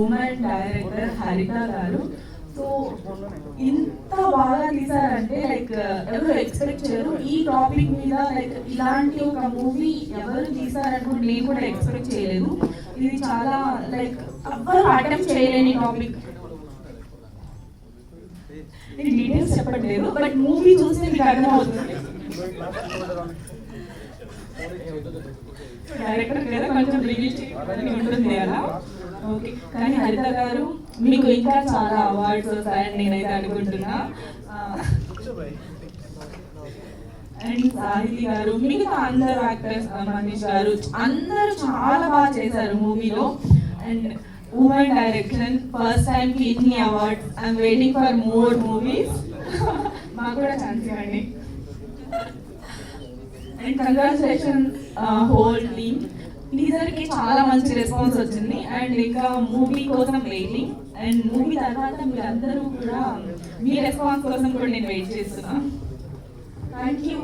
Women director హరిత గారు. So ఇంత బాగా తీసారంటే లైక్ ఎవరు ఎక్స్పెక్ట్ చేయరు. ఈ టాపిక్ మీద లైక్ ఇలాంటి ఒక మూవీ ఎవరు తీసారని నేను కూడా ఎక్స్పెక్ట్ చేయలేదు. ఇది చాలా లైక్ ఎవ్వరు అటెంప్ట్ చేయలేని టాపిక్ నేను డీటెయిల్స్ చెప్పట్లేదు బట్ మూవీ చూస్తే మీకు అర్థమవుతుంది. డైరెక్టర్ కదా కొంచెం రిలీజ్ ఉంటుంది కదా. ఓకే. కానీ హరిత గారు మీకు ఇంకా చాలా అవార్డ్స్ వస్తాయని నేనైతే అనుకుంటున్నా. అండ్ సాహితి గారు మిగతా అందరు యాక్టర్స్ మనీష్ గారు అందరూ చాలా బాగా చేశారు మూవీలో. And women direction first time కి ఇన్ని awards I'm waiting for more movies మాకు కూడా ఛాన్స్ ఇవ్వండి. అండ్ కంగ్రాచులేషన్ హోల్ టీమ్ టీజర్కి చాలా మంచి రెస్పాన్స్ వచ్చింది. అండ్ ఇంకా మూవీ కోసం వెయిటింగ్ అండ్ మూవీ తర్వాత మీరందరూ కూడా మీ రెస్పాన్స్ కోసం కూడా నేను వెయిట్ చేస్తున్నా. Thank you